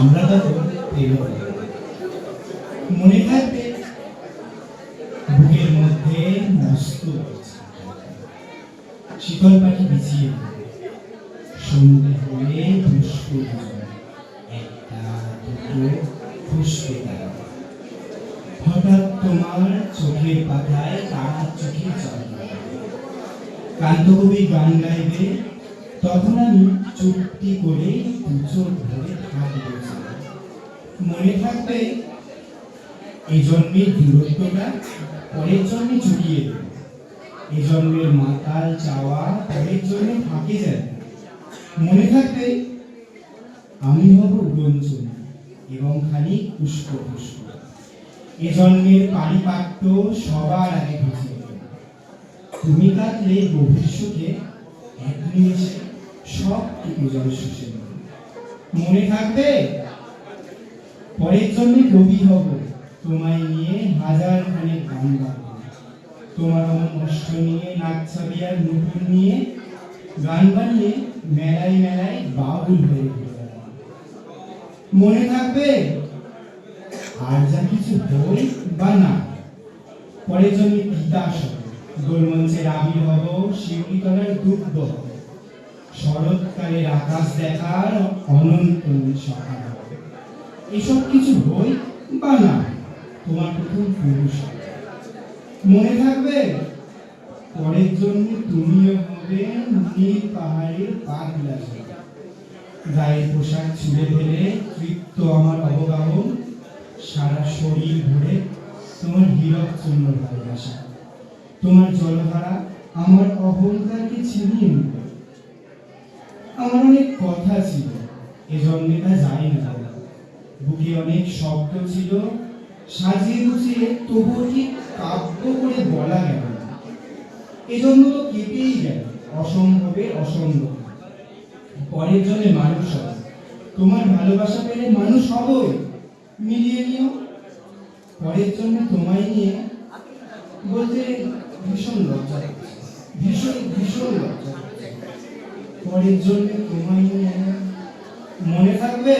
আমরা তখন পেল মনে থাকবে, বুকের মধ্যে মস্ত শীতল পাখি বিছিয়ে হয়ে পুষ্প একটা দুটো হঠাৎ তোমার চোখের পাতায় তার চোখে নামে। কান্তকবি গান গাইবে তখন আমি চুপটি করে ধরে মনে থাকবে এই জন্মের দূরত্বটা পরের জন্মে চুকিয়ে দেবে। এই জন্মের মাতাল চাওয়া পরের জন্মে ফাঁকে যায় মনে থাকবে, আমি হব উড়ঞ্চন এবং খালি পুষ্প পুষ্প এ জন্মের পারিপাট্য সবার আগে দেবে। তুমি কাটলে গভীর সুখে এক নিমেষে সবটুকু জল শুষে। মনে থাকবে? পরের জন্মে কবি হব। তোমায় নিয়ে হাজার খানেক গান গাবো। তোমার আমার কষ্ট নিয়ে নাক ছাবিয়ার নতুন নিয়ে গান বানিয়ে মেলায় মেলায় বাবুল হয়ে। মনে থাকবে? আর যা কিছু বই বা না, পরের জন্য তিতাস হবে গোলমঞ্চের আবির হব শিউলিতলার দুগ্ধ। হবে শরৎকালের আকাশ দেখার অনন্ত হবে এসব কিছু বই বা না? তোমার প্রথম পুরুষ। মনে থাকবে, পরের জন্য তুমিও হবে নীল পাহাড়ের পাগলা। গায়ের পোশাক ছুঁড়ে ফেলে তৃপ্ত আমার অবগাহন, সারা শরীর ভরে তোমার হীরক চূর্ণ ভালোবাসা। তোমার জলধারা আমার অহংকারকে ছিনিয়ে নিল আমার অনেক কথা ছিল। এ জন্মে যাই না দাদা। বুকে অনেক শব্দ ছিল। সাজিয়ে গুছিয়ে তবুও কি কাব্য করে বলা গেল না। এজন্য তো কেটেই গেল। অসম্ভবের অসম্ভব। পরের জন্য মানুষ হবে। তোমার ভালোবাসা পেলে মানুষ হবই। মিলিয়ে নিও। পরের জন্য তোমায় নিয়ে বলতে ভীষণ লজ্জা ভীষণ ভীষণ লজ্জা। পরের জন্য মনে থাকবে?